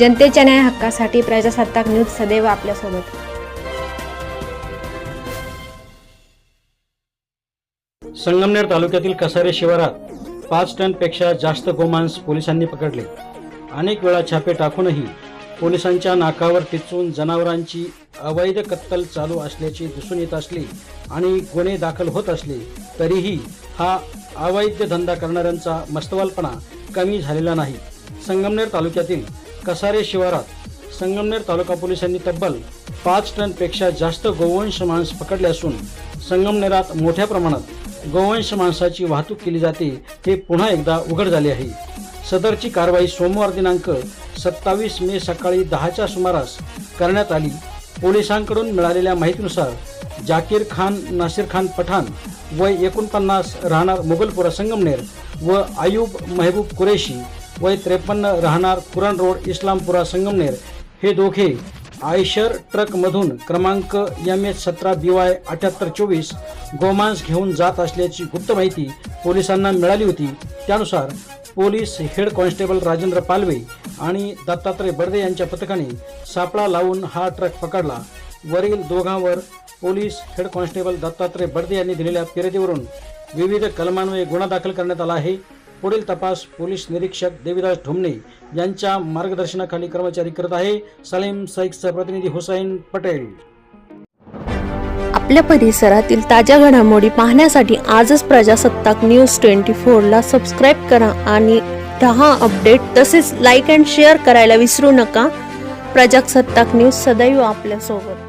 जनतेच्या न्याय हक्कासाठी प्रजासत्ताक न्यूज सदैव आपल्यासोबत. संगमनेर तालुक्यातील कसारे शिवारात पाच टनपेक्षा जास्त गोमांस पोलिसांनी पकडले. अनेक वेळा छापे टाकूनही पोलिसांच्या नाकावर टिचून जनावरांची अवैध कत्तल चालू असल्याची दिसून येत असली आणि गुन्हे दाखल होत असले तरीही हा अवैध धंदा करणाऱ्यांचा मस्तवालपणा कमी झालेला नाही. संगमनेर तालुक्यातील कसारे शिवारात संगमनेर तालुका पोलिसांनी तब्बल पाच टनपेक्षा जास्त गोवंश मांस पकडले असून संगमनेरात मोठ्या प्रमाणात गोवंश मांसाची वाहतूक केली जाते हे पुन्हा एकदा उघड झाले आहे. सदरची कारवाई सोमवार दिनांक सत्तावीस मे सकाळी दहाच्या सुमारास करण्यात आली. पोलिसांकडून मिळालेल्या माहितीनुसार जाकीर खान नासिर खान पठाण वय एकोणपन्नास राहणार मुघलपुरा संगमनेर व आयुब महबूब कुरेशी वय त्रेपन्न राहणार कुरण रोड इस्लामपुरा संगमनेर. हे दोघे आयशर ट्रकमधून क्रमांक एम एच सतरा बी वाय अठ्याहत्तर चोवीस गोमांस घेऊन जात असल्याची गुप्त माहिती पोलिसांना मिळाली होती. त्यानुसार police head constable Rajendra Palve आणि दत्तात्रय बर्दे यांच्या पथकाने सापळा लावून हा ट्रक पकडला. वरील दोघांवर police head constable Dattatray Barde यांनी दिलेल्या फिर्यादीवरून विविध कलमान्वये गुन्हा दाखल करण्यात आला आहे. पुढील तपास पोलीस निरीक्षक देवीदास ढोमणे यांच्या मार्गदर्शनाखाली कर्मचारी करत आहे. सलीम सैकचा प्रतिनिधी हुसैन पटेल. आपल्या परिसरातील ताज्या घडामोडी पाहण्यासाठी आजच प्रजासत्ताक न्यूज ट्वेंटी फोरला सबस्क्राईब करा आणि दहा अपडेट तसेच लाईक अँड शेअर करायला विसरू नका. प्रजासत्ताक न्यूज सदैव आपल्यासोबत.